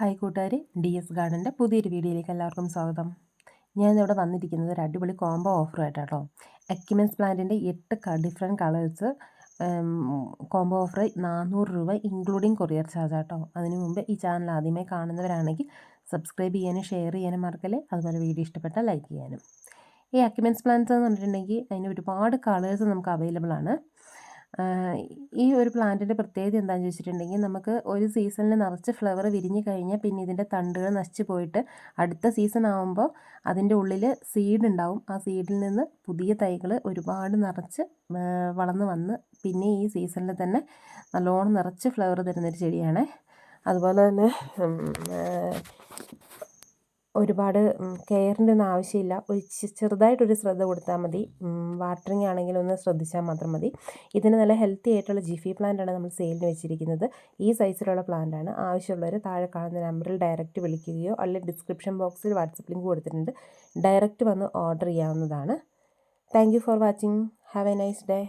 Hi കൂട്ടുകാർ D S ഗാർഡന്റെ പുതിയൊരു വീഡിയോയിലേക്ക് എല്ലാവർക്കും സ്വാഗതം. ഞാൻ ഇവിടെ വന്നിരിക്കുന്നത് ഒരു അടിപൊളി കോംബോ ഓഫറായിട്ടാണോ എക്യുമെൻസ് പ്ലാന്റിന്റെ എട്ട് ഡിഫറെന്റ് കളേഴ്സ് കോംബോ ഓഫർ നാനൂറ് രൂപ ഇൻക്ലൂഡിങ് കൊറിയർ ചാർജ് ആട്ടോ. അതിനു മുമ്പ് ഈ ചാനൽ ആദ്യമായി കാണുന്നവരാണെങ്കിൽ സബ്സ്ക്രൈബ് ചെയ്യാനും ഷെയർ ചെയ്യാനും മറക്കല്ലേ. അതുപോലെ വീഡിയോ ഇഷ്ടപ്പെട്ടാൽ ലൈക്ക് ചെയ്യാനും. ഈ അക്യുമെൻസ് പ്ലാന്റ്സ് എന്ന് പറഞ്ഞിട്ടുണ്ടെങ്കിൽ അതിന് ഒരുപാട് കളേഴ്സ് നമുക്ക് അവൈലബിൾ ആണ്. ഈ ഒരു പ്ലാന്റിന്റെ പ്രത്യേകത എന്താണെന്ന് ചോദിച്ചിട്ടുണ്ടെങ്കിൽ നമുക്ക് ഒരു സീസണിൽ നിറച്ച് ഫ്ലവർ വിരിഞ്ഞ് കഴിഞ്ഞാൽ പിന്നെ ഇതിന്റെ തണ്ടുകൾ നശിച്ചു പോയിട്ട് അടുത്ത സീസൺ ആകുമ്പോൾ അതിന്റെ ഉള്ളിൽ സീഡ് ഉണ്ടാവും. ആ സീഡിൽ നിന്ന് പുതിയ തൈകൾ ഒരുപാട് നിറച്ച് വളർന്ന് വന്ന് പിന്നെ ഈ സീസണിൽ തന്നെ നല്ലോണം നിറച്ച് ഫ്ലവർ തരുന്നൊരു ചെടിയാണ്. അതുപോലെ തന്നെ ഒരുപാട് കെയറിന്റെ ഒന്നും ആവശ്യമില്ല. ഒരു ചെറുതായിട്ടൊരു ശ്രദ്ധ കൊടുത്താൽ മതി. വാട്ടറിങ് ആണെങ്കിലും ഒന്ന് ശ്രദ്ധിച്ചാൽ മാത്രം മതി. ഇതിന് നല്ല ഹെൽത്തി ആയിട്ടുള്ള ജിഫി പ്ലാന്റ് ആണ് നമ്മൾ സെയിലിന് വെച്ചിരിക്കുന്നത്. ഈ സൈസിലുള്ള പ്ലാന്റ് ആണ്. ആവശ്യമുള്ളവർ താഴെ കാണുന്ന നമ്പറിൽ ഡയറക്റ്റ് വിളിക്കുകയോ അല്ലെങ്കിൽ ഡിസ്ക്രിപ്ഷൻ ബോക്സിൽ വാട്സപ്പ് ലിങ്ക് കൊടുത്തിട്ടുണ്ട്. ഡയറക്റ്റ് വന്ന് ഓർഡർ ചെയ്യാവുന്നതാണ്. Thank for watching have a nice day